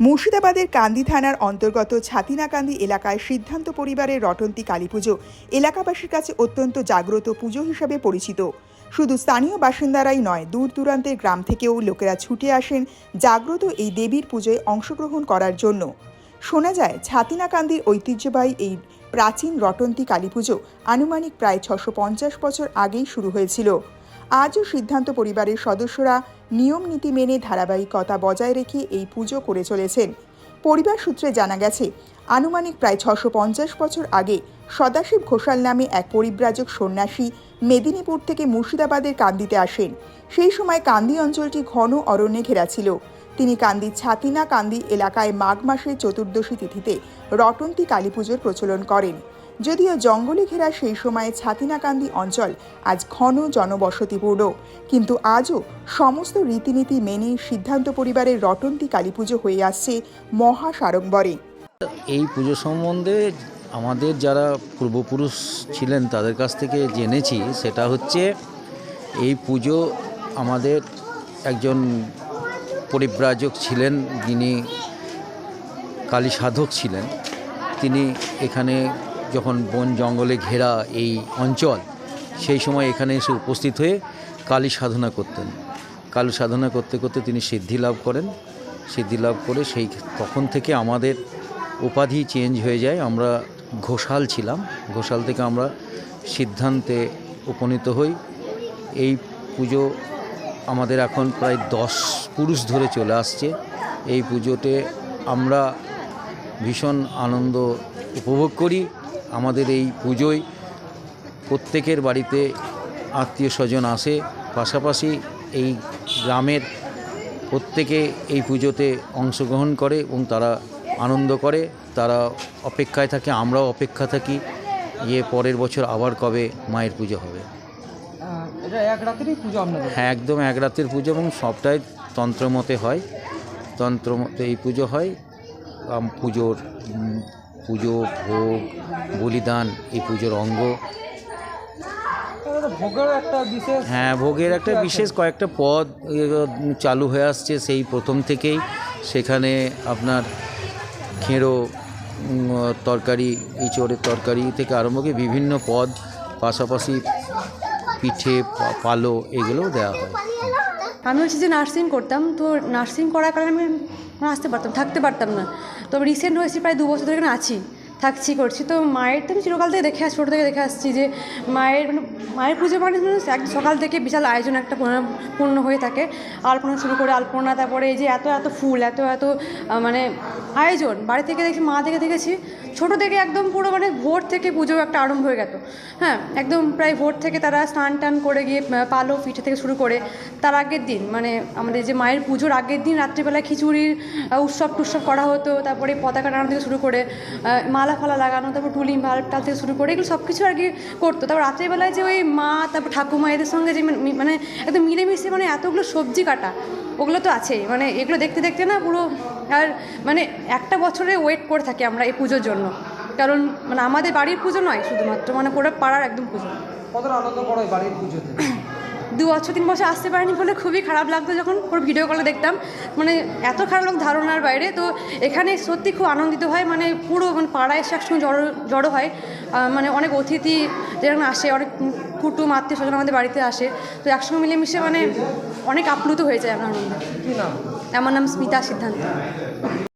মুর্শিদাবাদের কান্দি থানার অন্তর্গত ছাতিনাকান্দি এলাকায় সিদ্ধান্ত পরিবারের রটন্তি কালীপুজো এলাকাবাসীর কাছে অত্যন্ত জাগ্রত পুজো হিসাবে পরিচিত। শুধু স্থানীয় বাসিন্দারাই নয় দূর দূরান্তের গ্রাম থেকেও লোকেরা ছুটে আসেন জাগ্রত এই দেবীর পুজোয় অংশগ্রহণ করার জন্য। শোনা যায়, ছাতিনাকান্দির ঐতিহ্যবাহী এই প্রাচীন রটন্তি কালীপুজো আনুমানিক প্রায় ছশো পঞ্চাশ বছর আগেই শুরু হয়েছিল। আজও সিদ্ধান্ত পরিবারের সদস্যরা নিয়ম নীতি মেনে ধারাবাহিকতা বজায় রেখে এই পুজো করে চলেছেন। পরিবার সূত্রে জানা গেছে, আনুমানিক প্রায় ছশো পঞ্চাশ বছর আগে সদাশিব ঘোষাল নামে এক পরিব্রাজক সন্ন্যাসী মেদিনীপুর থেকে মুর্শিদাবাদের কান্দিতে আসেন। সেই সময় কান্দি অঞ্চলটি ঘন অরণ্যে ঘেরা ছিল। তিনি কান্দি ছাতিনা কান্দি এলাকায় মাঘ মাসের চতুর্দশী তিথিতে রটন্তি কালী পুজোর প্রচলন করেন। যদিও জঙ্গলে ঘেরা সেই সময়ে ছাতিনাকান্দি অঞ্চল আজ ঘন জনবসতিপূর্ণ। কিন্তু আজও সমস্ত রীতিনীতি মেনে সিদ্ধান্ত পরিবারের রটন্তি কালীপুজো হয়ে আসছে মহা সাড়ম্বরে এই পুজো সম্বন্ধে আমাদের যারা পূর্বপুরুষ ছিলেন তাদের কাছ থেকে জেনেছি, সেটা হচ্ছে এই পুজো আমাদের একজন পরিব্রাজক ছিলেন, যিনি কালী সাধক ছিলেন। তিনি এখানে যখন বন জঙ্গলে ঘেরা এই অঞ্চল, সেই সময় এখানে এসে উপস্থিত হয়ে কালী সাধনা করতেন। কালী সাধনা করতে করতে তিনি সিদ্ধি লাভ করেন। সিদ্ধি লাভ করে সেই তখন থেকে আমাদের উপাধি চেঞ্জ হয়ে যায়। আমরা ঘোষাল ছিলাম। ঘোষাল থেকে আমরা সিদ্ধান্তে উপনীত হই। এই পুজো আমাদের এখন প্রায় দশ পুরুষ ধরে চলে আসছে। এই পুজোতে আমরা ভীষণ আনন্দ উপভোগ করি। আমাদের এই পুজোয় প্রত্যেকের বাড়িতে আত্মীয় স্বজন আসে। পাশাপাশি এই গ্রামের প্রত্যেকে এই পুজোতে অংশগ্রহণ করে এবং তারা আনন্দ করে। তারা অপেক্ষায় থাকে আমরাও অপেক্ষা থাকি ইয়ে পরের বছর আবার কবে মায়ের পুজো হবে। এক রাতেরই পুজো আপনাদের? হ্যাঁ একদম এক রাতের পুজো এবং সবটাই তন্ত্রমতে হয়। তন্ত্রমতে এই পুজো হয়। পুজোর পুজো ভোগ বলিদান এই পুজোর অঙ্গ। এটা ভোগের একটা বিশেষ হ্যাঁ ভোগের একটা বিশেষ কয়েকটা পদ চালু হয়ে আসছে সেই প্রথম থেকেই। সেখানে আপনার খেঁড়ো তরকারি ইঁচড়ের তরকারি থেকে আরম্ভ করে বিভিন্ন পদ পাশাপাশি পিঠে পালো এগুলোও দেওয়া হয়। আমি হচ্ছে যে নার্সিং করতাম তো নার্সিং করার কারণে আমি আসতে পারতাম থাকতে পারতাম না। তবে রিসেন্ট হয়েছি প্রায় দু বছর ধরে এখানে আছি। থাকছি করছি। তো মায়ের তো আমি চিরকাল থেকে দেখে আসছি ছোটো থেকে দেখে আসছি যে মায়ের মানে মায়ের পুজো মানে এক সকাল থেকে বিশাল আয়োজন একটা পূর্ণ- হয়ে থাকে। আলপনা শুরু করে আলপনা তারপরে এই যে এত এত ফুল এত এত মানে আয়োজন। বাড়ি থেকে দেখি মা থেকে দেখেছি ছোটো থেকে একদম পুরো মানে ভোর থেকে পুজো একটা আরম্ভ হয়ে গেল হ্যাঁ একদম প্রায় ভোর থেকে তারা স্নান টান করে গিয়ে পালো পিঠে থেকে শুরু করে তার আগের দিন। মানে আমাদের যে মায়ের পুজোর আগের দিন রাত্রিবেলায় খিচুড়ির উৎসব টুৎসব করা হতো তারপরে পতাকা টানা থেকে শুরু করে আহ, মালা ফালা লাগানো, তারপর টুলি বাল্ব টাল থেকে শুরু করে এগুলো সব কিছু আর কি করতো। তারপর রাত্রিবেলায় যে ওই মা, তারপর ঠাকুমা এদের সঙ্গে যে মানে একদম মিলেমিশে মানে এতগুলো সবজি কাটা, ওগুলো তো আছেই। মানে এগুলো দেখতে দেখতে না পুরো আর মানে একটা বছরে ওয়েট করে থাকি আমরা এই পুজোর জন্য। কারণ মানে আমাদের বাড়ির পুজো নয় শুধুমাত্র মানে পুরো পাড়ার একদম পুজো। কতটা আনন্দ বাড়ির পুজোতে? দু বছর তিন বছর আসতে পারিনি বলে খুবই খারাপ লাগতো যখন পুরো ভিডিও কলে দেখতাম। মানে এত খারাপ লোক ধারণার বাইরে। তো এখানে সত্যি খুব আনন্দিত হয়। মানে পুরো মানে পাড়ায় এসে একসঙ্গে জড়ো জড়ো হয়। মানে অনেক অতিথি যেখানে আসে অনেক কুটুম আত্মীয় স্বজন আমাদের বাড়িতে আসে। তো একসঙ্গে মিলেমিশে মানে অনেক আপ্লুত হয়ে যায় আমার নাম? আমার নাম স্মিতা সিদ্ধান্ত।